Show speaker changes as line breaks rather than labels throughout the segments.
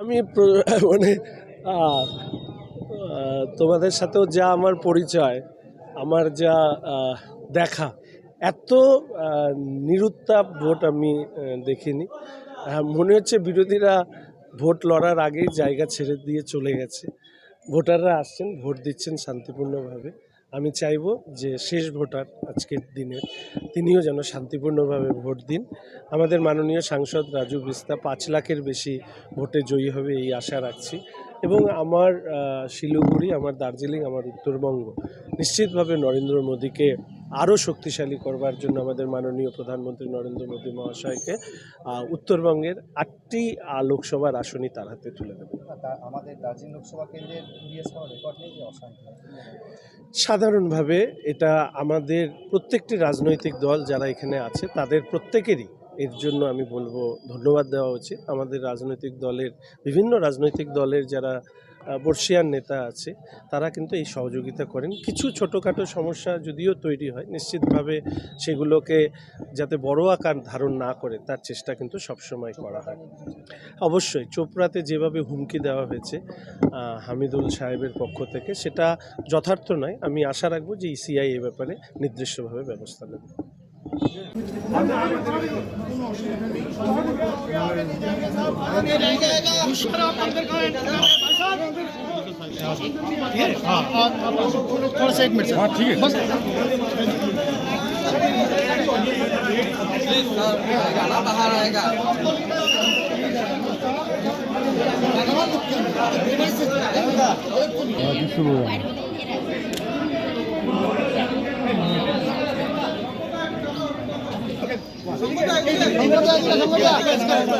আমি মানে তোমাদের সাথেও যা আমার পরিচয় আমার যা দেখা এত নিরুত্তাপ ভোট আমি দেখিনি। আহ, মনে হচ্ছে বিরোধীরা ভোট লড়ার আগেই জায়গা ছেড়ে দিয়ে চলে গেছে। ভোটাররা আসছেন, ভোট দিচ্ছেন শান্তিপূর্ণভাবে। আমি চাইব যে শেষ ভোটার আজকের দিনে তিনিও যেন শান্তিপূর্ণভাবে ভোট দিন। আমাদের মাননীয় সাংসদ রাজু বিস্তা পাঁচ লাখের বেশি ভোটে জয়ী হবে এই আশা রাখছি। এবং আমার শিলিগুড়ি, আমার দার্জিলিং, আমার উত্তরবঙ্গ, নিশ্চিতভাবে নরেন্দ্র মোদীকে আরও শক্তিশালী করবার জন্য আমাদের মাননীয় প্রধানমন্ত্রী নরেন্দ্র মোদী মহাশয়কে উত্তরবঙ্গের আটটি লোকসভার আসনই তার হাতে তুলে দেবে
আমাদের দার্জিলিং লোকসভা কেন্দ্রের।
সাধারণভাবে এটা আমাদের প্রত্যেকটি রাজনৈতিক দল যারা এখানে আছে তাদের প্রত্যেকেরই এর জন্য আমি বলব ধন্যবাদ দেওয়া উচিত আমাদের রাজনৈতিক দলের বিভিন্ন রাজনৈতিক দলের যারা বর্ষিয়ান নেতা আছে, তারা কিন্তু এই সহযোগিতা করেন। কিছু ছোটোখাটো সমস্যা যদিও তৈরি হয়, নিশ্চিতভাবে সেগুলোকে যাতে বড় আকার ধারণ না করে, তার চেষ্টা কিন্তু সবসময় করা হয়। অবশ্যই, চোপড়াতে যেভাবে হুমকি দেওয়া হয়েছে হামিদুল সাহেবের পক্ষ থেকে, সেটা যথার্থ নয়। আমি আশা রাখব যে ইসিআই এ ব্যাপারে নির্দিষ্টভাবে ব্যবস্থা নেবে। थोड़ा सा एक मिनट हाँ ठीक है।
बस बाहर आएगा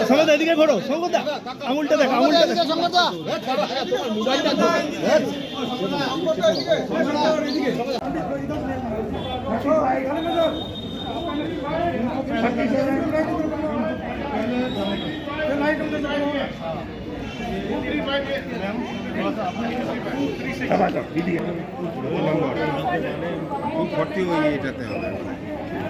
সঙ্গদা এদিকে ঘোরো সঙ্গদা আঙুলটা দেখ আঙুলটা দেখ।
টু ফর্টি ওই এটাতে হবে।